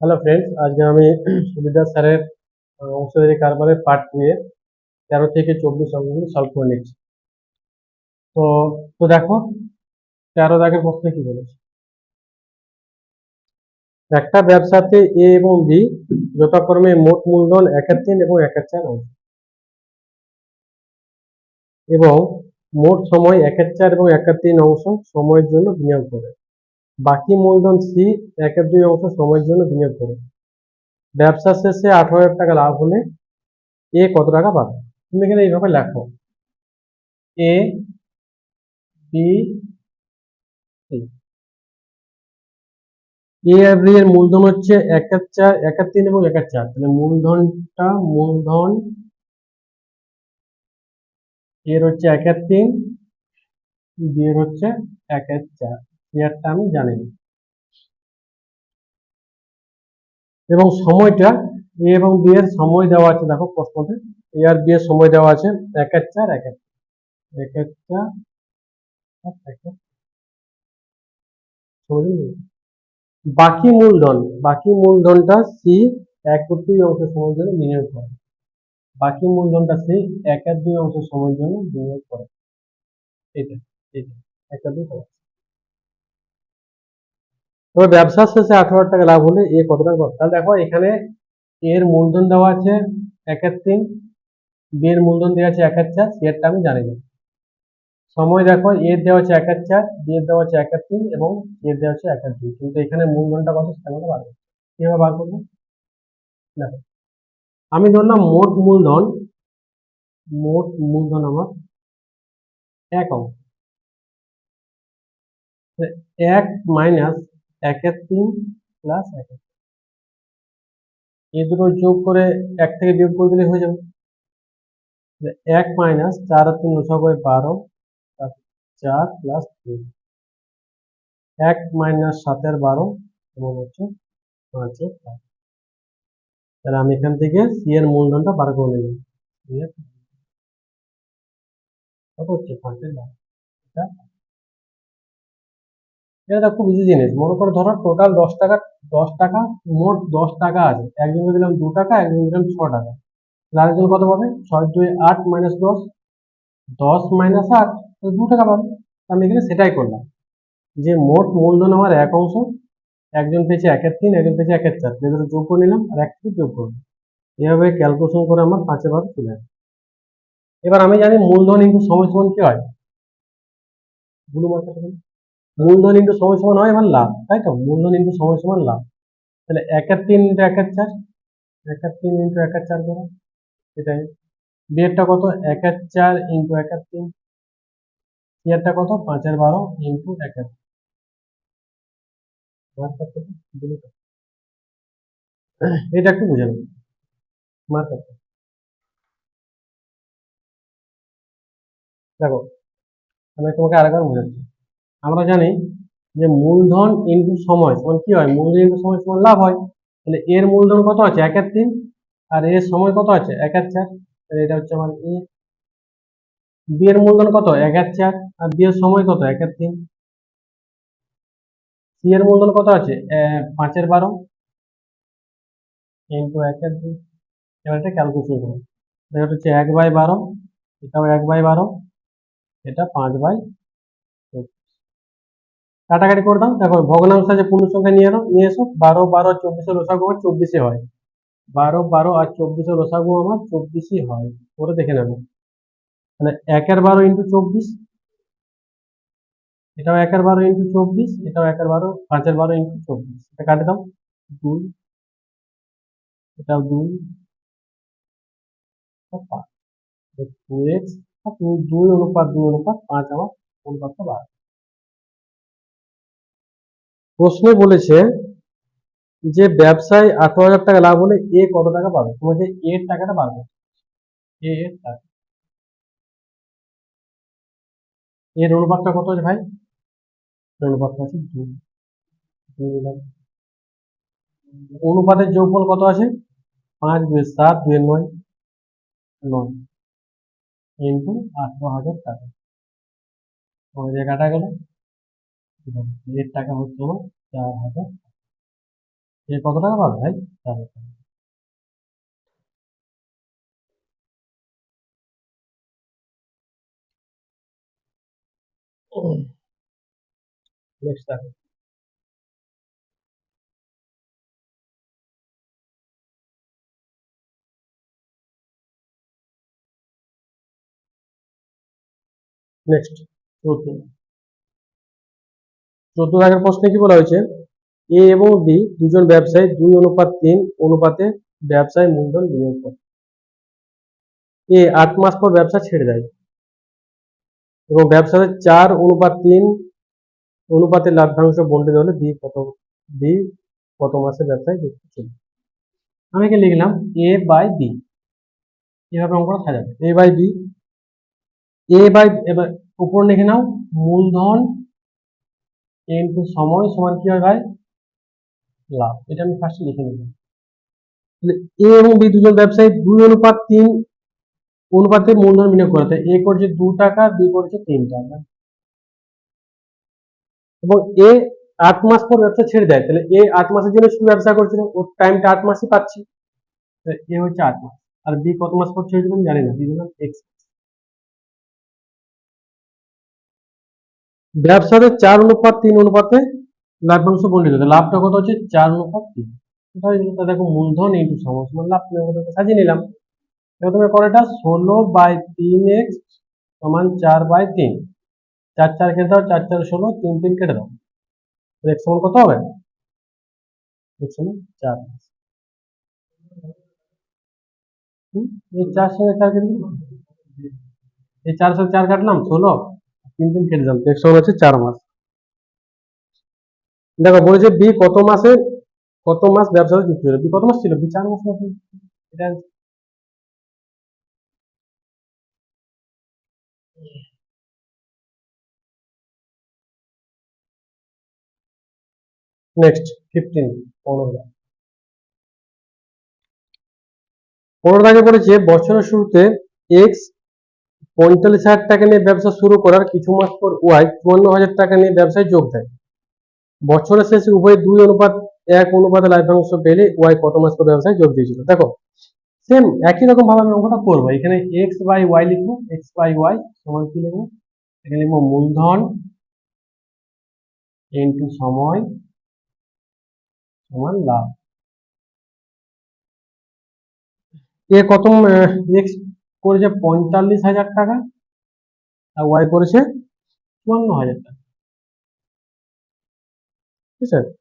Hello friends আজকে আমি সুবিধা স্যারের অংশধারী কারবারের পার্ট নিয়ে তেরো থেকে চব্বিশ অঙ্কগুলো সলভ করে নিচ্ছি। তো তো দেখো, তেরো দাগের প্রশ্নে কি বলেছে? একটা ব্যবসাতে এ এবং বি যথাক্রমে মোট মূলধন একের তিন এবং একের চার অংশ। এবং মোট সময় একের চার এবং একের তিন অংশ সময়ের জন্য বিনিয়োগ করে। বাকি মূলধন সি একের দুই অংশ সময়ের জন্য বিনিয়োগ করে ব্যবসা শেষে আঠারো হাজার টাকা লাভ হলে এ কত টাকা পাবে? তুমি এখানে এইভাবে লেখো। এ, বি এ আর বি এর মূলধন হচ্ছে একের চার, একের তিন এবং একের চার। তাহলে মূলধনটা, মূলধন এর হচ্ছে একের তিন, বি এর হচ্ছে একের চার। এরটা আমি জানি এবং সময়টা এ এবং বি এর সময় দেওয়া আছে, দেখো প্রশ্নতে। এ আর বি এর সময় দেওয়া আছে চার একের একের চার। আর একের সময় দিন। বাকি মূলধন, বাকি মূলধনটা সি এক ও দুই অংশ সময়ের জন্য বিনিয়োগ করে। বাকি মূলধনটা সি এক আর দুই অংশ সময়ের জন্য বিনিয়োগ করে। এটা এটা একটা দুই তবে ব্যবসার শেষে আঠারো হাজার টাকা লাভ হলে এ কত টাকা তাহলে দেখো, এখানে এর মূলধন দেওয়া আছে একের তিন বি এর মূলধন দেওয়া আছে এক এক চার সি এরটা আমি জানি না। সময় দেখো এর দেওয়া আছে এক চার বি এর দেওয়া আছে একের তিন এবং এর দেওয়া আছে এক দুই। কিন্তু এখানে মূলধনটা কত সেটা বার হবে। কীভাবে বার করব? দেখো, আমি ধরলাম মোট মূলধন মোট মূলধন আমার এক অঙ্ক এক মাইনাস একের তিন প্লাস দুটো যোগ করে এক থেকে বিয়োগ করে দিলে হয়ে যাবে। এক মাইনাস চার আর তিন বারো চার প্লাস তিন এক মাইনাস সাতের বারো হচ্ছে পাঁচের পাঁচ। তাহলে আমি এখান থেকে সি এর মূলধনটা বার করে নিলাম। হচ্ছে পাঁচের বারো। এটা এটা খুব ইজি জিনিস। মনে করো ধরো টোটাল দশ টাকা দশ টাকা, মোট দশ টাকা আছে। একজনকে দিলাম দু টাকা, একজনকে দিলাম ছ টাকা। আরেকজন কত পাবে? ছয় দুই আট মাইনাস দশ দশ মাইনাস আট দু টাকা পাবে। আমি এখানে সেটাই করলাম। যে মোট মূলধন আমার এক অংশ, একজন পেয়েছে একের তিন, একজন পেয়েছে একের চার। দুটো যোগ করে নিলাম আর এক থেকে যোগ করলাম। এভাবে ক্যালকুলেশন করে আমার পাঁচে বার চলে আসে। এবার আমি জানি মূলধন ইন্টু সময় সমান কি হয়? ভুল মার্কেট মূলধন ইন্টু সময় সমান হয় আমার লাভ, তাই তো? মূলধন ইন্টু সময় সমান লাভ। তাহলে একের তিন ইন্টু একের চার, এক একের তিন ইন্টু একের চার করো এটাই। বিয়েরটা কত? এক একের চার ইন্টু একের তিন। বিয়েরটা কত? পাঁচের বারো ইন্টু দিলে তো। এটা একটু বুঝে নেব দেখো, আমি তোমাকে আরেকবার বোঝাচ্ছি। আমরা জানি যে মূলধন ইনটু সময় সমান কি হয়? মূলধন ইনটু সময় সমান লাভ হয়। তাহলে এর মূলধন কত আছে? একের তিন। আর এর সময় কত আছে? একের চার। তাহলে এটা হচ্ছে আমার এ। বি এর মূলধন কত? একের চার। আর বি এর সময় কত? একের তিন। সি এর মূলধন কত আছে? পাঁচের বারো। ইন্টু একের দুই। এবার এটা ক্যালকুলেশন করো। এটা হচ্ছে এক বাই বারো। এটাও এক বাই বারো। এটা পাঁচ বাই কাটাকাটি করে দাও। দেখো ভগ্নাংশ আছে পূর্ণ সংখ্যা নিয়ে এলো, নিয়ে এসো। বারো বারো আর চব্বিশের রসাগু আমার চব্বিশে হয়। বারো বারো আর চব্বিশের রসাগু আমার চব্বিশই হয়। করে দেখে নেব। মানে একের বারো ইন্টু চব্বিশ, এটাও একের বারো ইন্টু চব্বিশ, এটাও একের বারো, পাঁচের বারো ইন্টু চব্বিশ। এটা কাটে দাও। দুই, এটাও দুই পাঁচ। এক্স দুই অনুপাত দুই অনুপাত, পাঁচ আমার অনুপাতটা বারো প্রশ্নে বলেছে যে ব্যবসায় আঠারো হাজার টাকা লাভ হলে এ কত টাকা পাবে? তোমাকে এর টাকাটা বার করতে এ এর এর অনুপাতটা কত আছে ভাই? অনুপাতটা আছে অনুপাতের যোগফল কত আছে? পাঁচ দুই সাত দুই নয় নয়। ইন্টু আঠারো হাজার টাকা। ওই যে কাটা এর টাকা হচ্ছে চার হাজার। এ কত টাকা পাবে ভাই? চার হাজার নেক্সট দেখো নেক্সট চৌদ্দ চোদ্দ দাগের প্রশ্নে কি বলা হয়েছে? এ এবং বি দুজন ব্যবসায়ী, দুই অনুপাত তিন অনুপাতে ব্যবসায় মূলধন বিনিয়োগ করে। এ আট মাস পর ব্যবসা ছেড়ে দেয় এবং ব্যবসাতে চার অনুপাত তিন অনুপাতে লাভ্যাংশ বন্টিত হলে বি কত বি কত মাসে ব্যবসায় যুক্ত ছিল। আমি একে লিখলাম এ বাই বি এভাবে অঙ্কটা সাজাবে। A by B A by এবার উপর লিখে নাও, মূলধন ইন্টু সময় সমান কি হয় ভাই? লাভ। এটা আমি ফার্স্টে লিখে নিলাম তাহলে এ এবং বি দুজন ব্যবসায়ী দুই অনুপাত তিন, অনুপাতে মূলধন বিনিয়োগ এ করছে দু টাকা, বি করছে তিন টাকা। এবং এ আট মাস পর ব্যবসা ছেড়ে দেয়। তাহলে এ আট মাসের জন্য শুধু ব্যবসা করছিল, ওর টাইমটা আট মাসই পাচ্ছি। এ হচ্ছে আট মাস। আর বি কত মাস পর ছেড়ে দিলাম জানি না। দিলাম এক্স ব্যবসাতে চার অনুপাত, তিন অনুপাতে লাভ্যাংশ বন্টিত। লাভটা কত হচ্ছে? চার অনুপাত তিন। এটা দেখো মূলধন সময় সমান লাভ সাজিয়ে নিলাম। এবার তুমি করো এটা, ষোলো বাই তিন এক্স সমান চার বাই তিন। চার চার কেটে দাও, চার চার ষোলো, তিন তিন কেটে দাও। এক্স সমান কত হবে? এক্স সমান চার। এই চার সঙ্গে চার কেটে এই চার সঙ্গে চার কাটলাম, ষোলো। তিন তিন কেটে দিলাম এক্স সমান হচ্ছে চার মাস। দেখো বলেছে বি কত মাসে, কত মাস ব্যবসাতে যুক্ত ছিল বি কত মাস ছিল? বি চার মাস এটা নেক্সট ফিফটিন পনেরো পনেরো দাগে পড়েছে বছরের শুরুতে এক্স পঁয়তাল্লিশ হাজার টাকা নিয়ে ব্যবসা শুরু করার কিছু মাস পর ওয়াই চুয়ান্ন হাজার টাকা নিয়ে ব্যবসায় যোগ দেয়। বছরের শেষে উভয় দুই অনুপাত, এক অনুপাতে লাভ্যাংশ পেলে ওয়াই কত মাস পর ব্যবসায় যোগ দিয়েছিল? দেখো সেম একই রকম ভাবে আমি অঙ্কটা করব। এখানে এক্স বাই ওয়াই লিখব এক্স বাই ওয়াই সমান কি লিখব? এখানে লিখব মূলধন ইন্টু সময় সমান লাভ। এ কত এক্স করেছে পঁয়তাল্লিশ হাজার টাকা আর ওয়াই করেছে চুয়ান্ন হাজার টাকা। ঠিক আছে?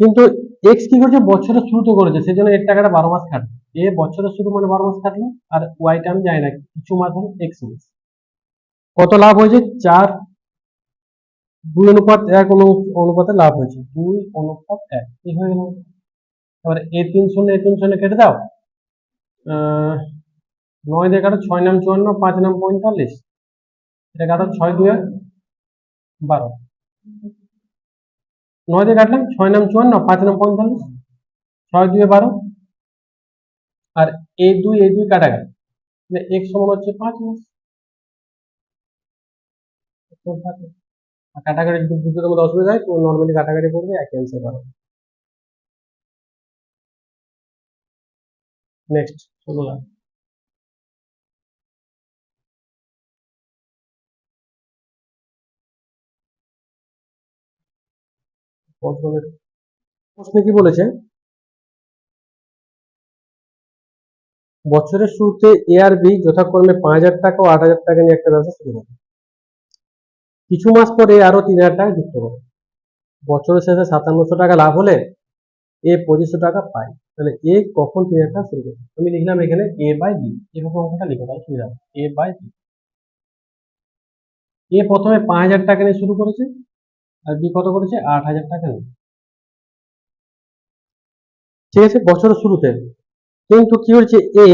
কিন্তু এক্স কি করছে? বছরের শুরুতে করেছে সেই জন্য এর টাকাটা বারো মাস খাটবে। এ বছরের শুরু মানে বারো মাস খাটলো আর ওয়াইটা আমি জানি না কিছু মাস হলো এক্স মাস। কত লাভ হয়েছে? চার দুই অনুপাত এক অনু- অনুপাতে লাভ হয়েছে। দুই অনুপাত এক কি হয়ে গেল? এবার এ তিন শূন্য এ তিন শূন্য কেটে দাও। আহ, নয় দিয়ে কাটো, ছয় নাম চুয়ান্ন, পাঁচ নাম পঁয়তাল্লিশ। এটা কাটো ছয় দুয়ে বারো। নয় দিয়ে কাটলাম, ছয় নাম চুয়ান্ন, পাঁচ নাম পঁয়তাল্লিশ। ছয় দুয়ে বারো। আর এই দুই এই দুই কাটা গেল। মানে এক সমান হচ্ছে পাঁচ মাস। কাটাকাটি দুটোর মধ্যে অসুবিধা হয়, তো নর্মালি কাটাকাটি করবে একই অ্যান্সার পাবে নেক্সট ষোলো প্রশ্নের প্রশ্নে কি বলেছে? বছরের শুরুতে এ আর বি যথাক্রমে পাঁচ হাজার টাকা ও আট হাজার টাকা নিয়ে একটা ব্যবসা শুরু করে কিছু মাস পরে আরও তিন হাজার টাকা যুক্ত করে বছরের শেষে সাতান্নশো টাকা লাভ হলে এ পঁচিশশো টাকা পায় তাহলে এ কখন তিন হাজার টাকা শুরু করে আমি লিখলাম এখানে এ বাই বি এভাবে অঙ্কটা লিখে দাও সুবিধা এ বাই বি এ প্রথমে পাঁচ হাজার টাকা নিয়ে শুরু করেছে আর কত করেছে? আট হাজার টাকা ঠিক আছে, বছরের শুরুতে। কিন্তু কি হচ্ছে এ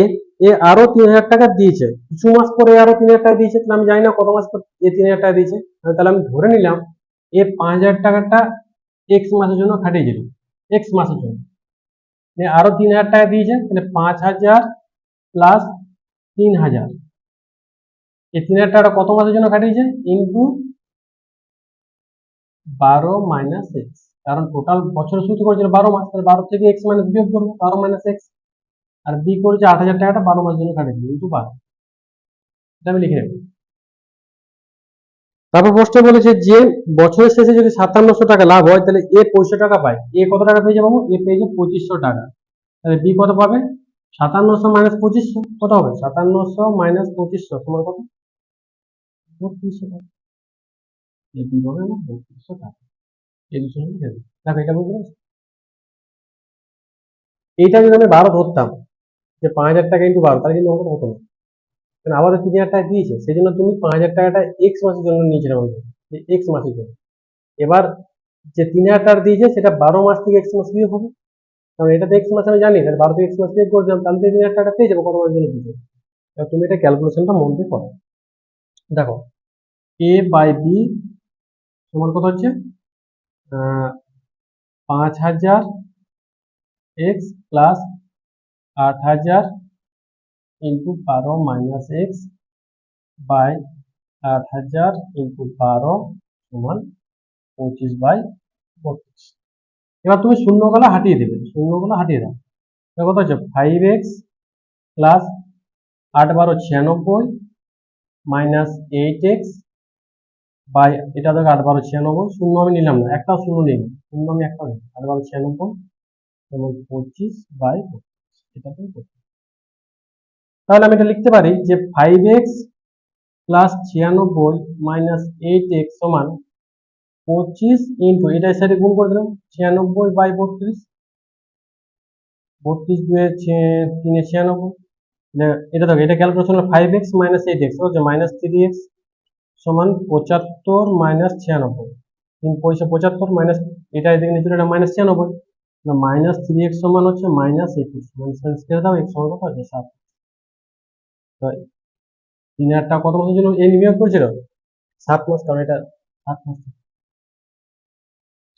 এ আরও তিন হাজার টাকা দিয়েছে। কিছু মাস পরে আরও তিন হাজার টাকা দিয়েছে আমি জানি না কত মাস পর এ তিন হাজার টাকা দিয়েছে। তাহলে আমি ধরে নিলাম এ পাঁচ হাজার টাকাটা এক্স মাসের জন্য খাটিয়েছিল এক্স মাসের জন্য। এ আরও তিন হাজার টাকা দিয়েছে, তাহলে পাঁচ হাজার প্লাস তিন হাজার। এই তিন হাজার টাকাটা কত মাসের জন্য খাটিয়েছে? ইন্টু বারো মাইনাস এক্স কারণ টোটাল বছরের শুরুতে করেছিল বারো মাস, তাহলে বারো থেকে এক্স মাইনাস বিয়োগ করব, বারো মাইনাস এক্স আর বি করেছে আট হাজার টাকাটা বারো মাস জন্য কাটিয়ে দিবি ইন্টু বারো। এটা আমি লিখে নেব। তারপর প্রশ্ন বলেছে যে, বছরের শেষে যদি সাতান্নশো টাকা লাভ হয়, তাহলে এ পঁয়ষট্টি টাকা পায়। এ কত টাকা পেয়ে যাব এ পেয়েছে পঁচিশশো টাকা। তাহলে বি কত পাবে? সাতান্নশো মাইনাস পঁচিশশো, কত হবে? সাতান্নশো মাইনাস পঁচিশশো, তোমার কত? বত্রিশশো টাকা। এ বি হবে না বত্রিশশো টাকা এই দুশো লিখে দেবো দেখো এটা বুঝতে এইটা যদি আমি বারো ধরতাম যে পাঁচ হাজার টাকা ইন্টু বারো তাহলে কিন্তু অঙ্কটা হতো না কারণ আমাদের তিন হাজার টাকা দিয়েছে সেই জন্য তুমি পাঁচ হাজার টাকাটা এক্স মাসের জন্য নিয়েছিলে আমাদের এক্স মাসের জন্য এবার যে তিন হাজার টাকা দিয়েছে সেটা বারো মাস থেকে এক্স মাস বিয়োগ হবে কারণ এটা তো এক্স মাস আমি জানি তাহলে বারো থেকে এক্স মাস বিয়োগ করে দিলাম তাহলে তিন হাজার টাকা পেয়ে যাব কত মাসের জন্য দিয়েছে তুমি এটা ক্যালকুলেশনটা মন দিয়ে করো দেখো এ বাই বি সমান কত হচ্ছে? পাঁচ হাজার এক্স প্লাস আট হাজার ইন্টু বারো মাইনাস এক্স বাই আট হাজার ইন্টু বারো সমান পঁচিশ বাই বত্রিশ। এবার তুমি শূন্যগুলো হাটিয়ে দেবে, শূন্যগুলো হাটিয়ে দাও। কত হচ্ছে ফাইভ এক্স প্লাস আট বারো ছিয়ানব্বই মাইনাস এইট এক্স বাই, এটা দেখো আট বারো ছিয়ানব্বই, শূন্য আমি নিলাম না, একটাও শূন্য নিই, শূন্য আমি একটা নিই আট বারো ছিয়ানব্বই এবং পঁচিশ বাই এটা তাহলে আমি এটা লিখতে পারি যে ফাইভ এক্স প্লাস ছিয়ানব্বই মাইনাস এইট এক্স সমান পঁচিশ ইন্টু এটার সাথে গুণ করে দিলাম, ছিয়ানব্বই বাই বত্রিশ বত্রিশ দুয়ে তিনে ছিয়ানব্বই, এটা- দেখো এটা calculation five x minus eight x minus three x সমান পঁচাত্তর মাইনাস ছিয়ানব্বই। তিন পয়সা পঁচাত্তর মাইনাস এটা এদিকে নিচে এটা মাইনাস ছিয়ানব্বই। মাইনাস থ্রি এক্স সমান হচ্ছে মাইনাস একুশ। মাইনাস কেটে দাও এক্স সমান কত আছে সাত। তিন হাজার টাকা কত মাসের জন্য নিয়োগ করেছিল? সাত মাস, কারণ এটা সাত মাস।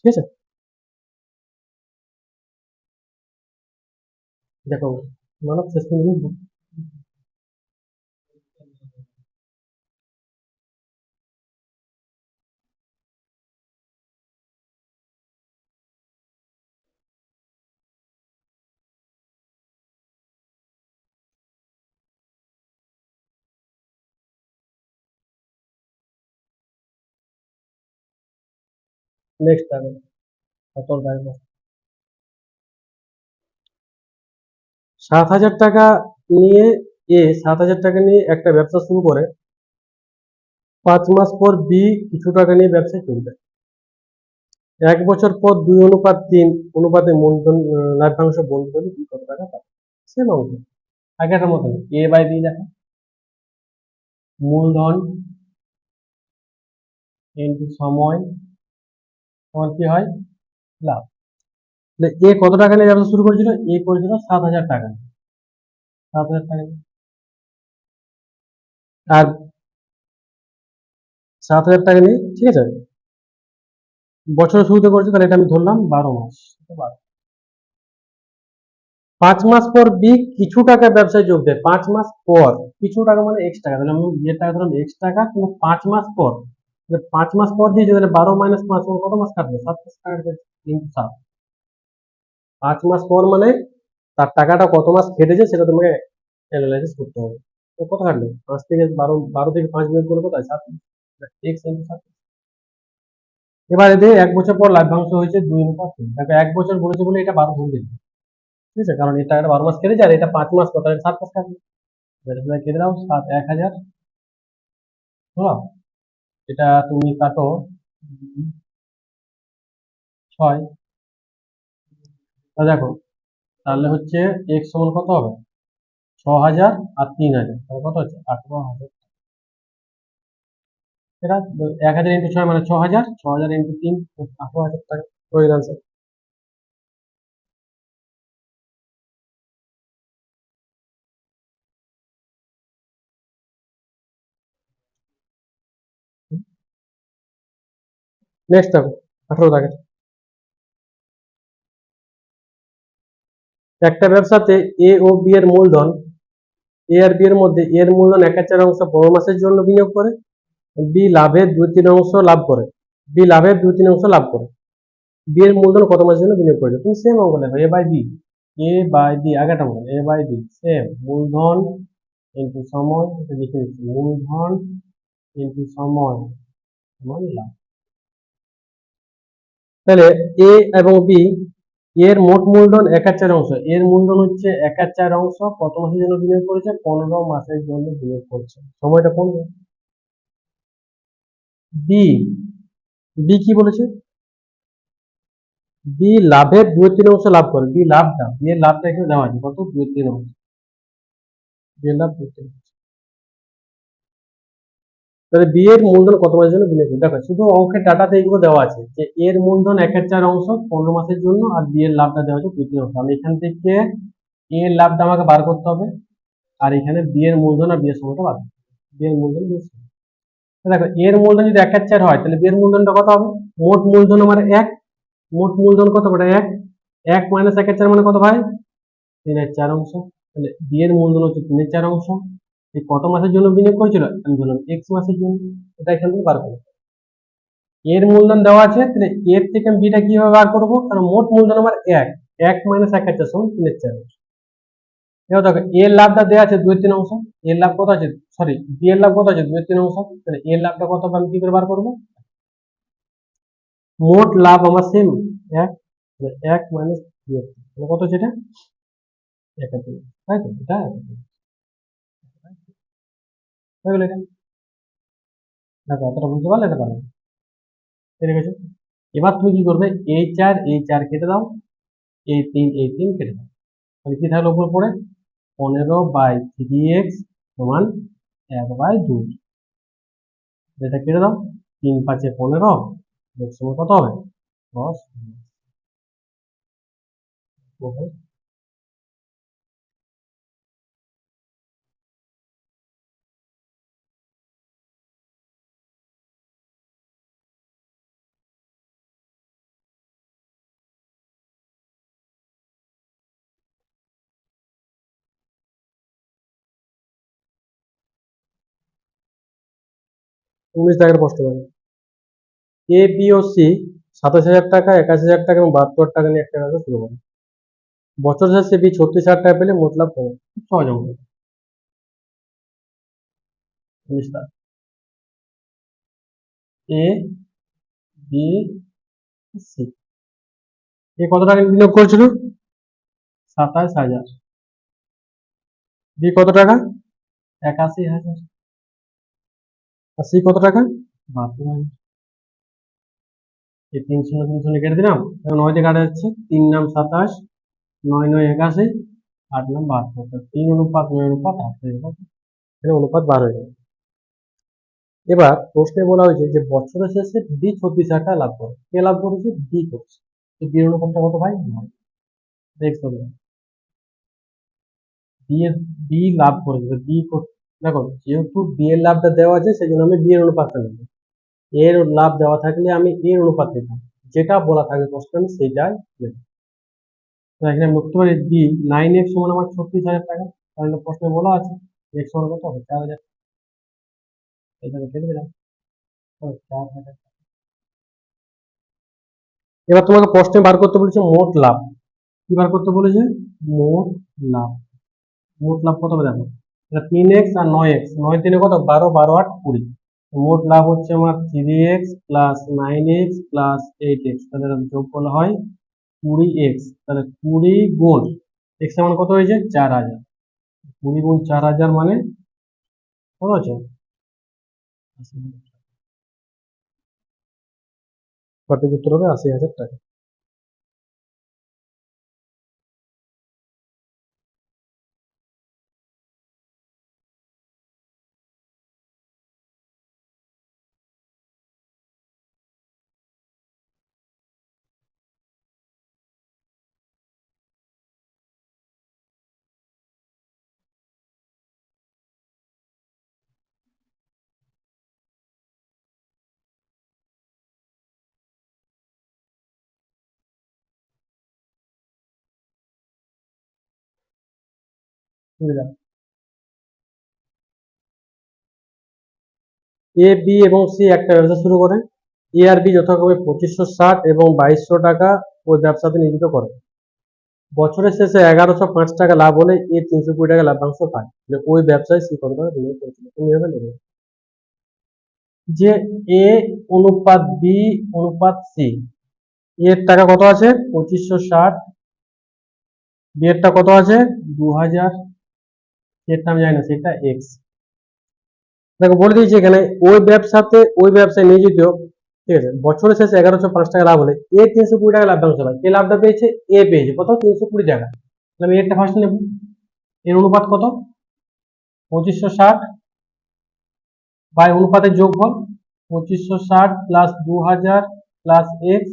ঠিক আছে? দেখো, মানব শেষ পর্যন্ত নেক্সট আগে সতর বাইশ সাত হাজার টাকা নিয়ে এ সাত হাজার টাকা নিয়ে একটা ব্যবসা শুরু করে, পাঁচ মাস পর বি কিছু টাকা নিয়ে চলে যায়। এক বছর পর দুই অনুপাত তিন, অনুপাতে মূলধন লাভ্যাংশ করে বি কত টাকা পাবে? সেম অঙ্ক আগেটার মতন এ বাই বি লেখা। মূলধন ইন্টু সময় তোমার কি হয়? লাভ। এ কত টাকা নিয়ে ব্যবসা শুরু করেছিল? এ করেছিল সাত হাজার টাকা। সাত হাজার টাকা। আর সাত হাজার টাকা নিয়ে, ঠিক আছে? বছরের শুরুতে করেছে, তাহলে এটা আমি ধরলাম বারো মাস। পাঁচ মাস পর বি কিছু টাকা ব্যবসায় যোগ দেয়। পাঁচ মাস পর। কিছু টাকা মানে এক্স টাকা। তাহলে আমি যে টাকা ধরলাম এক্স টাকা। কিন্তু পাঁচ মাস পর তাহলে পাঁচ মাস পর দিয়েছে তাহলে বারো মাইনাস পাঁচ মানে কত মাস কাটবে? সাত মাস কাটবে। তিনটু সাত। পাঁচ মাস পর মানে তার টাকাটা কত মাস খেটেছে সেটা তোমাকে অ্যানালাইসিস করতে হবে। তো কত কাটবে পাঁচ থেকে বারো বারো থেকে পাঁচ মিনিট করে কোথায়? সাত এক্স ইন্টু সাত এবার এদের এক বছর পর লাভ্যাংশ হয়েছে দুই অনুপাত দেখো, এক বছর বলেছে বলে এটা বারো ধরে দিল ঠিক আছে? কারণ এটা একটা বারো মাস কেটেছে আর এটা পাঁচ মাস কথা সাত মাস কাটবে কেটে দাও, সাত, এক হাজার। বুঝলাম এটা তুমি কাটো। ছয়। দেখো, তাহলে হচ্ছে এক সমান কত হবে? ছ হাজার আর তিন হাজার। তাহলে কত হচ্ছে? আঠারো হাজার এটা এক হাজার ইন্টু ছয় মানে ছ হাজার ছ হাজার ইন্টু তিন আঠারো হাজার টাকা নেক্সট দেখো আঠারো টাকা একটা ব্যবসাতে এ ও বি এর মূলধন এ আর বি এর মধ্যে এর মূলধন এক চার অংশ বড় মাসের জন্য বিনিয়োগ করে বি লাভের দুই তিন অংশ লাভ করে বি লাভের দুই তিন অংশ লাভ করে। বি এর মূলধন কত মাসের জন্য বিনিয়োগ করেছে? তুমি সেম অঙ্ক লেখো a by b a by b আগেটা অঙ্ক এ বাই বি সেম মূলধন ইন্টু সময়, এটা লিখে দিচ্ছি, মূলধন ইন্টু সময়, সমান লাভ। তাহলে এ এবং বি এর মোট মূলধন এক আর চার অংশ। এর মূলধন হচ্ছে এক আর চার অংশ। কত মাসের জন্য বিনিয়োগ করেছে, পনেরো মাসের জন্য বিনিয়োগ করছে। সময়টা পনেরো বি বি কি বলেছে? বি লাভের দুই তিন অংশ লাভ করে। বি লাভটা বি এর লাভটা এখানে দেওয়া আছে। কত? দুই তিন অংশ বি লাভ দুই তিন অংশ। তাহলে বি এর মূলধন কত মাসের জন্য বিনিয়োগ দেখো, শুধু অঙ্কের ডাটাতে এইগুলো দেওয়া আছে যে এর মূলধন এক চার অংশ পনেরো মাসের জন্য আর বি এর লাভটা দেওয়া আছে দুই অংশ। আমি এখান থেকে এ এর লাভটা আমাকে বার করতে হবে আর এখানে বি এর মূলধন আর বি এর সময়টা বার বি এর মূলধন। দেখো এর মূলধন যদি এক এর চার হয়, তাহলে বি এর মূলধনটা কত হবে? মোট মূলধন আমার এক, মোট মূলধন কত? বড় এক এক মাইনাস এক চার মানে কত ভাই? তিনের চার অংশ। তাহলে বি এর মূলধন হচ্ছে তিনের চার অংশ। এই কত মাসের জন্য বিনিয়োগ করেছিল? আমি বললাম এক্স মাসের জন্য। এটা এখান থেকে বার করব। এর মূলধন দেওয়া আছে, তাহলে এর থেকে আমি বিটা কীভাবে বার করব? কারণ মোট মূলধন আমার এক। এক মাইনাস এক হাজার চার সমান তিনের চার। এবার দেখো, এর লাভটা দেওয়া আছে দুই তিন অংশ। এর লাভ কত আছে? সরি বি এর লাভ কত আছে? দুই তিন অংশ। তাহলে এর লাভটা কত আমি কি করে বার করব? মোট লাভ আমার সেম এক এক মাইনাস কত হচ্ছে এটা? এক আর তাই তো? এটা। হয়ে গেল এটা দেখো অতটা বুঝতে পারলে এটা পারবে ঠিক আছে এবার তুমি কি করবে? এই চার এই চার কেটে দাও। এই তিন এই তিন কেটে দাও। তাহলে কি থাকল উপর পড়ে? পনেরো বাই থ্রি এক্স সমান এক বাই দুই। এটা কেটে দাও। তিন পাঁচে পনেরো সময় কত হবে? দশ। উনিশ টাকার প্রশ্ন পাবে এ বি সাতাশ হাজার টাকা, একাশি হাজার টাকা এবং বাহাত্তর টাকা নিয়ে একটা ব্যবসা শুরু করে বছর শেষে বি ছত্রিশ হাজার টাকা পেলে মোট লাভ কত? খুব সহজ অঙ্ক উনিশ এ বি সি এ কত টাকা বিনিয়োগ করেছিল? সাতাশ হাজার। বি কত টাকা? একাশি হাজার। আর সি কত টাকা? বাহাত্তর এই তিন শূন্য তিন শূন্য কেটে দিলাম এখন নয় কাটা যাচ্ছে তিন নাম সাতাশ নয় নয় একাশি আট নাম বাহাত্তর তিন অনুপাত নয় অনুপাত আট হয়ে অনুপাত বার হয়ে গেল। এবার প্রশ্নে বলা হয়েছে যে বছরের শেষে বি ছত্রিশ হাজার টাকা লাভ করে। কে লাভ করেছে? বি করেছে। বি অনুপাতটা কত ভাই? নয়। দেখতে হবে। বি লাভ করেছে বি দেখো, যেহেতু বি এর লাভটা দেওয়া আছে সেই জন্য আমি বি এর অনুপাতটা নেব। এর লাভ দেওয়া থাকলে আমি এর অনুপাত নিতাম। যেটা বলা থাকে প্রশ্ন আমি সেইটাই নেব। এখানে লিখতে পারি বি নাইন এক্স সমান আমার ছত্রিশ হাজার টাকা। কারণ প্রশ্নে বলা আছে এক্স সমান কত হবে? চার হাজার। চার হাজার এবার তোমাকে প্রশ্নে বার করতে বলেছে মোট লাভ। কি বার করতে বলেছে? মোট লাভ। মোট লাভ কত হবে দেখো? তিন এক্স আর নয় এক্স নয় তিনে কত? বারো বারো, আট, কুড়ি। মোট লাভ হচ্ছে আমার three x plus nine x plus eight x তাহলে এটা যোগ করলে হয় কুড়ি এক্স তাহলে কুড়ি গুণ এক্স মান কত হয়েছে? চার হাজার। কুড়ি গুণ চার হাজার মানে কত আছে সঠিক উত্তর হবে আশি হাজার টাকা। এ বি এবং সি একটা ব্যবসা শুরু করে এ আর বি যথাক্রমে পঁচিশশো ষাট এবং বাইশশো টাকা ওই ব্যবসাতে নিয়োজিত করে বছরের শেষে এগারোশো পাঁচ টাকা লাভ হলে এ তিনশো কুড়ি টাকা লাভ্যাংশ পায়। যে ওই ব্যবসায় সে কত টাকা বিনিয়োগ করেছিল? এভাবে নেবে যে এ অনুপাত বি অনুপাত সি এর টাকা কত আছে? পঁচিশশো ষাট। বি এরটা কত আছে? দু হাজার এরটা আমি জানি না, সেটা এক্স দেখো, বলে দিয়েছি এখানে, ওই ব্যবসাতে, ওই ব্যবসায় নিয়োজিত ঠিক আছে, বছরের শেষে এগারোশো পাঁচ টাকা লাভ হলে এ তিনশো কুড়ি টাকা লাভ্যাংশ পায় কে লাভটা পেয়েছে, এ পেয়েছে। কত তিনশো কুড়ি টাকা। তাহলে আমি এরটা ফার্স্ট নেব। এর অনুপাত কত? পঁচিশশো ষাট বাই অনুপাতের যোগফল পঁচিশশো ষাট প্লাস দু হাজার প্লাস এক্স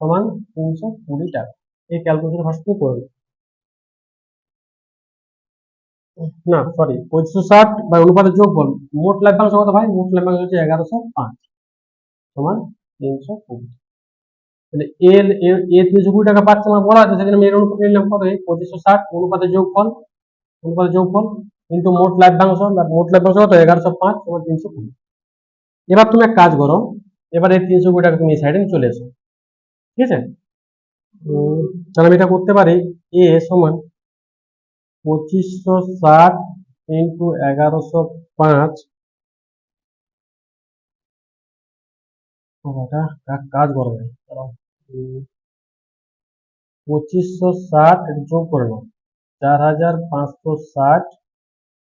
সমান তিনশো কুড়ি টাকা। এই ক্যালকুলেশন ফার্স্ট তুমি না সরি পঁচিশশো ষাট বাই অনুপাতের যোগফল মোট লাভ্যাংশ কত ভাই? মোট লাভ্যাংশ হচ্ছে এগারোশো পাঁচ। সমান তিনশো কুড়ি। তাহলে এর এ তিনশো কুড়ি টাকা পাচ্ছে আমার বলা আছে, সেখানে আমি এর নিলাম কত এই পঁচিশশো ষাট অনুপাতের যোগফল অনুপাতের যোগফল কিন্তু মোট লাভ্যাংশ মোট লাভ্যাংশ কত? এগারোশো পাঁচ সমান তিনশো কুড়ি। এবার তুমি এক কাজ করো, এবার এই তিনশো কুড়ি টাকা তুমি এই সাইডে চলে এসো। ঠিক আছে? তাহলে আমি এটা করতে পারি, এ সমান পঁচিশশো ষাট ইন্টু এগারোশো পাঁচ। কাজ করো ভাই পঁচিশশো ষাট যোগ করে নাও। চার হাজার পাঁচশো ষাট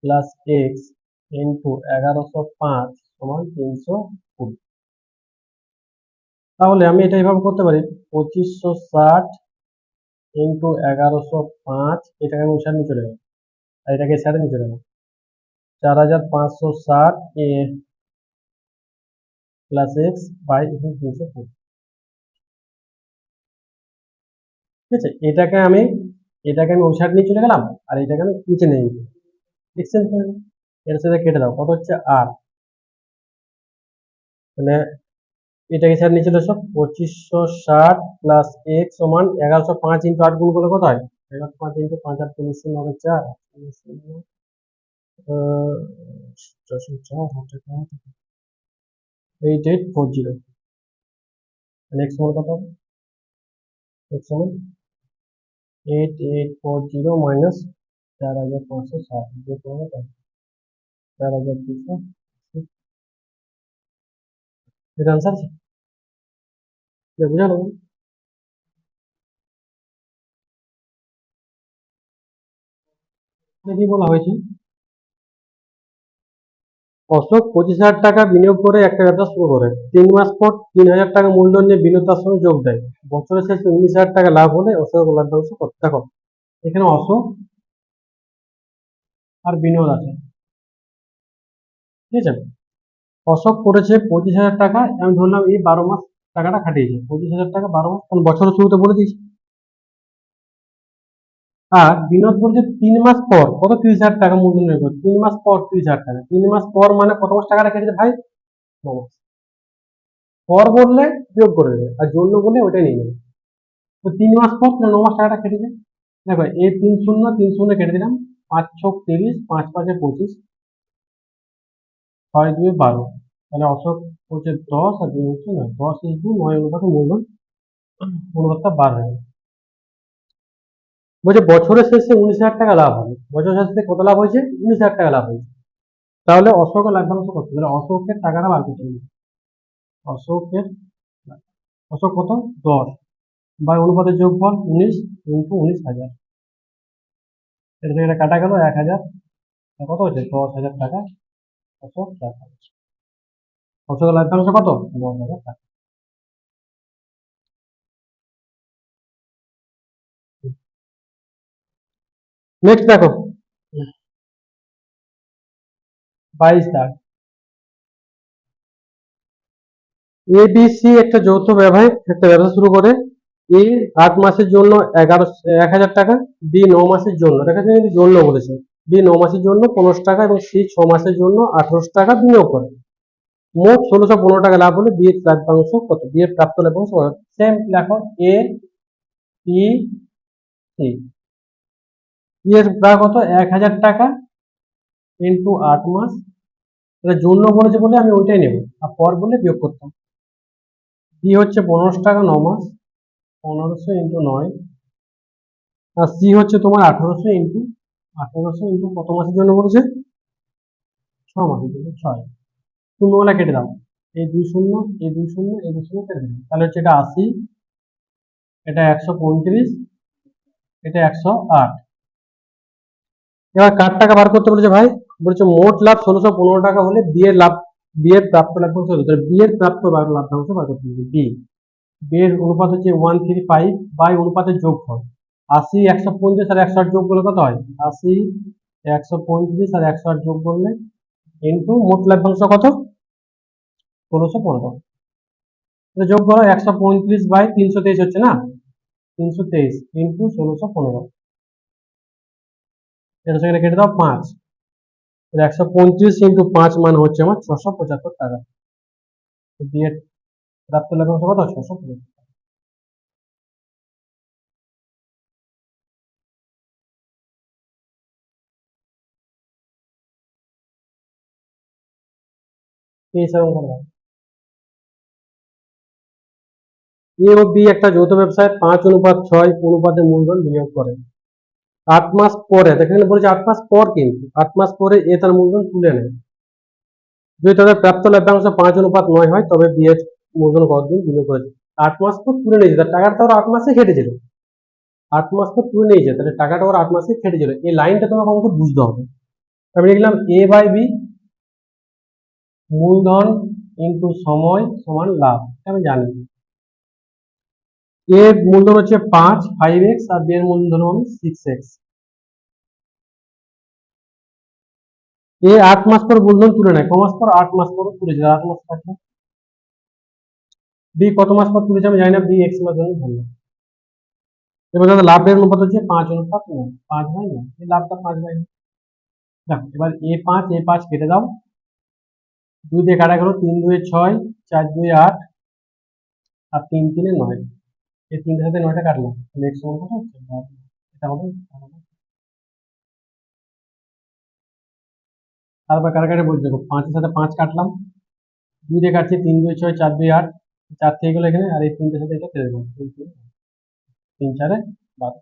প্লাস এক্স ইন্টু এগারোশো পাঁচ সমান তিনশো কুড়ি। তাহলে আমি এটা এইভাবে করতে পারি। পঁচিশশো ষাট ইন্টু এগারোশো পাঁচ এটাকে আমি নিয়ে চলে যাব। আর এটাকে সাথে চলে যাব। চার হাজার পাঁচশো ষাট এ প্লাস এক্স বাই তিনশো কুড়ি ঠিক আছে? এটাকে আমি এটাকে আমি সাইড নিয়ে চলে গেলাম, আর এটাকে আমি নিচে নিয়ে নিলাম এক্সচেঞ্জ করে। এর সাথে কেটে দাও। কত হচ্ছে আর মানে এটাকে স্যার নিচে এসো পঁচিশশো ষাট প্লাস এক সমান এগারোশো পাঁচ ইন্টু আট গুণ করলে কত হয়? এগারোশো পাঁচ ইন্টু পাঁচ আট চল্লিশ শূন্য হবে চার শূন্য eight eight four zero next সমান কত হবে? নেক্সট সমান eight eight four zero minus চার হাজার পাঁচশো ষাট, যে তোমার চার হাজার দুশো এটা আনসার আছে এটা বুঝালো কি বলা হয়েছে? অশোক পঁচিশ হাজার টাকা বিনিয়োগ করে একটা ব্যবসা শুরু করে। তিন মাস পর তিন হাজার টাকা মূল্য নিয়ে বিনিয়োগ তার সঙ্গে যোগ দেয়। বছরের শেষে উনিশ হাজার টাকা লাভ হলে অশোক লাভ্যাংশ কত দেখো, এখানে অশোক আর বিনোদ আছে। ঠিক আছে? অশোক করেছে পঁচিশ হাজার টাকা। আমি ধরলাম এই বারো মাস টাকাটা খাটিয়েছে। পঁচিশ হাজার টাকা বারো মাস কারণ বছরের শুরুতে বলে দিয়েছি। আর বিনোদ বলছে তিন মাস পর, কত তিরিশ হাজার টাকা নির্ণয় করে তিন মাস পর তিরিশ হাজার টাকা। তিন মাস পর মানে কত মাস টাকাটা কেটেছে ভাই? ন মাস। পর বললে বিয়োগ করে দেবে, আর জন্য বললে ওটাই নিয়ে নেবে। তো তিন মাস পর তাহলে ন মাস টাকাটা কেটেছে। দেখো এই তিন শূন্য তিন শূন্য কেটে দিলাম। পাঁচ ছক তিরিশ, পাঁচ পাঁচে পঁচিশ। ছয় দুই বারো। তাহলে অশোক হচ্ছে দশ আর দুই হচ্ছে নয় দশ ইন্টু নয় অনুপাতে মূল্য অনুপাতটা বার হয়ে বলছে বছরের শেষে উনিশ হাজার টাকা লাভ হবে। বছরের শেষে কত লাভ হয়েছে? উনিশ হাজার টাকা লাভ হয়েছে। তাহলে অশোকের লাভ্যাংশ কত তাহলে অশোকের টাকাটা বার করতে হবে। অশোকের অশোক কত? দশ। বাই অনুপাতের যোগফল উনিশ ইন্টু উনিশ হাজার। এটা এটা কাটা গেল এক হাজার। কত হচ্ছে দশ হাজার টাকা। অশোক টাকা অশোকের লাভ্যাংশ কত দশ হাজার টাকা নেক্সট দেখো। বাইশ দাগ এবিসি একটা যৌথ ব্যবসায় একটা ব্যবসা শুরু করে। এ আট মাসের জন্য এগারো, এক হাজার টাকা। বি ন মাসের জন্য। দেখা যাচ্ছে জন্য বলেছে? বি ন মাসের জন্য পনেরোশো টাকা এবং সি ছ মাসের জন্য আঠারোশো টাকা বিনিয়োগ করে। মোট ষোলোশো পনেরো টাকা লাভ হলে বিয়ের লাভ্যাংশ কত? বিয়ের প্রাপ্ত লাভ্যাংশ কত? সেম লেখো? এ পি সি এর প্রায় কত? এক হাজার টাকা ইন্টু আট মাস। এটা জন্য বলেছে বলে আমি ওইটাই নেব। আর পর বলে বিয়োগ করতাম। বি হচ্ছে পনেরোশো টাকা ন মাস। পনেরোশো ইন্টু নয়। আর সি হচ্ছে তোমার আঠারোশো ইন্টু আঠারোশো ইন্টু কত মাসের জন্য বলেছে? ছ মাসের জন্য, ছয়। শূন্যবেলা কেটে দাও। এই দুই শূন্য, এই দুই শূন্য, এই দুই শূন্য কেটে দিলাম। তাহলে হচ্ছে এটা আশি, এটা একশো পঁয়ত্রিশ, এটা একশো আট। এবার কার টাকা বার করতে বলেছে ভাই? বলেছে মোট লাভ ষোলোশো পনেরো টাকা হলে বিয়ের লাভ বিয়ের প্রাপ্ত লাভ্যাংশ হলো তাহলে বিয়ের প্রাপ্ত লাভ্যাংশ বার করতে হবে বি বিয়ের অনুপাত হচ্ছে ওয়ান থ্রি ফাইভ বাই অনুপাতের যোগফল। আশি একশো পঁয়ত্রিশ আর একশো আট যোগ করলে কত হয়? আশি একশো পঁয়ত্রিশ আর একশো আট যোগ করলে ইন্টু মোট লাভ্যাংশ কত? ষোলোশো পনেরো। যোগ করো একশো পঁয়ত্রিশ বাই তিনশো তেইশ হচ্ছে না? তিনশো তেইশ ইন্টু ষোলোশো পনেরো। এটা সেখানে কেটে দাও পাঁচ। একশো পঁয়ত্রিশ ইন্টু পাঁচ মান হচ্ছে আমার ছশো পঁচাত্তর টাকা। দিয়ে প্রাপ্ত লভ্যাংশ কত? ছশো পঁচাত্তর তেইশ এবং এ ও বি একটা যৌথ ব্যবসায় পাঁচ অনুপাত ছয় অনুপাতে মূলধন বিনিয়োগ করে। আট মাস পরে এখানে বলেছে আট মাস পর কিন্তু, আট মাস পরে এ তার মূলধন তুলে নেয় যদি তাদের প্রাপ্ত লভ্যাংশ পাঁচ অনুপাত নয় হয়, তবে বি মূলধন কতদিন বিনিয়োগ করেছে? আট মাস পর তুলে নিয়েছে, তার টাকাটা ওরা আট মাসে খেটেছিল আট মাস পর তুলে নিয়েছে, তাহলে টাকাটা ওরা আট মাসে খেটেছিল এই লাইনটা তোমাকে আমাকে বুঝতে হবে। আমি লিখলাম এ বাই বি মূলধন ইন্টু সময় সমান লাভ আমি জানি। এর মূলধন হচ্ছে পাঁচ ফাইভ এক্স আর বি মূলধন হবে সিক্স এক্স এ আট মাস পর মূলধন তুলে নেয়। ক মাস পর? আট মাস পর তুলেছে আট মাস থাকবে বি কত মাস পর তুলেছে আমি জানি না। বি এক্স মাস জন্য ধরলাম এবার দাদা লাভের অনুপাত হচ্ছে পাঁচ অনুপাত নয়। পাঁচ বাই নয় এই লাভটা পাঁচ বাই নয় দেখো, এবার এ পাঁচ এ পাঁচ কেটে দাও। দুই দিয়ে কাটা গেল তিন দুয়ে ছয়, চার দুয়ে আট, আর তিন তিনে নয়। এই তিনটার সাথে নয়টা কাটলাম এক্স সমান কত হচ্ছে? এটা হবে তারপর কাটাকাটি বলতে দেখো, পাঁচের সাথে পাঁচ কাটলাম। দুই দিয়ে কাটছি তিন, দুই, ছয়, চার, দুই, আট। চার থেকে গেলো এখানে, আর এই তিনটের সাথে এটা কেটে দেবো। তিন, চারে বারো।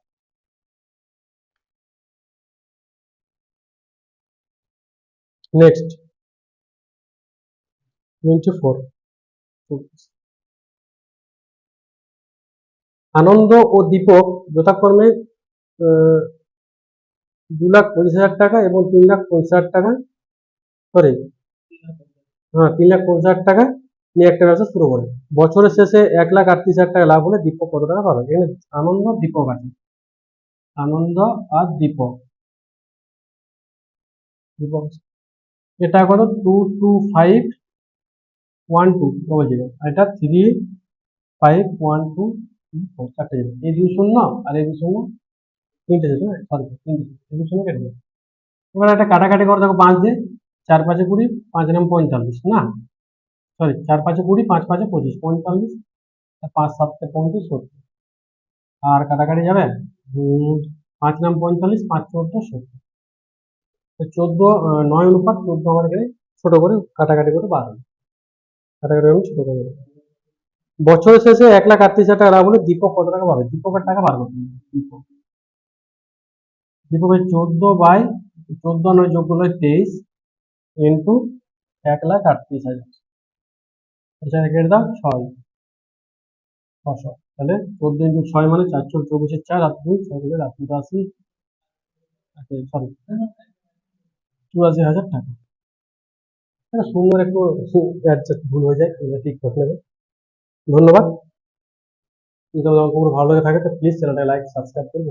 নেক্সট টোয়েন্টি ফোর আনন্দ ও দীপক যথাক্রমে দু লাখ পঁচিশ হাজার টাকা এবং তিন লাখ পঞ্চাশ হাজার টাকা সরি হ্যাঁ তিন লাখ পঞ্চাশ হাজার টাকা নিয়ে একটা ব্যবসা শুরু করে। বছরের শেষে এক লাখ আটত্রিশ হাজার টাকা লাভ হলে দীপক কত টাকা পাবে? এখানে আনন্দ, দীপক আছে। আনন্দ আর দীপক। দীপক এটা কত? Two two, five, one, two double zero এটা থ্রি, ফাইভ, ওয়ান, টু চারটে জিরো এই দুই শূন্য আর এই দুই শূন্য তিনটে জিরো সরি তিনটে এই দুই শূন্য কেটে দেবো এবার একটা কাটাকাটি করে, দেখো, পাঁচ দিয়ে চার পাঁচে কুড়ি, পাঁচ নাম পঁয়তাল্লিশ, না? সরি চার পাঁচে কুড়ি, পাঁচ পাঁচে পঁচিশ, পঁয়তাল্লিশ পাঁচ সাতটা পঁয়ত্রিশ, সত্তর। আর কাটাকাটি যাবে? পাঁচ নাম পঁয়তাল্লিশ, পাঁচ চোদ্দ, সত্তর। তো চোদ্দ নয় অনুপাত, চোদ্দ আমার এখানে ছোট করে কাটাকাটি করে হবে। কাটাকাটি আমি ছোট করে। বছরের শেষে এক লাখ আটত্রিশ হাজার টাকা লাভ হলে দীপক কত টাকা পাবে? দীপকের টাকা বার করতে দীপক। দীপকের চোদ্দ বাই, চোদ্দ নয় যোগ করলে তেইশ ইন্টু এক লাখ আটত্রিশ হাজার। এখানে কেটে দাও, ছয়। ছশো। তাহলে চোদ্দ ইন্টু ছয় মানে চারশো চব্বিশের চার আর দুই, ছয় থেকে রাত আশি সরি, চুরাশি হাজার টাকা। সুন্দর একটু ভুল হয়ে যায় ঠিক করে নেবে। ধন্যবাদ। যদি তোমাদের আমার ভালো লেগে থাকে তো প্লিজ চ্যানেলটা লাইক সাবস্ক্রাইব করে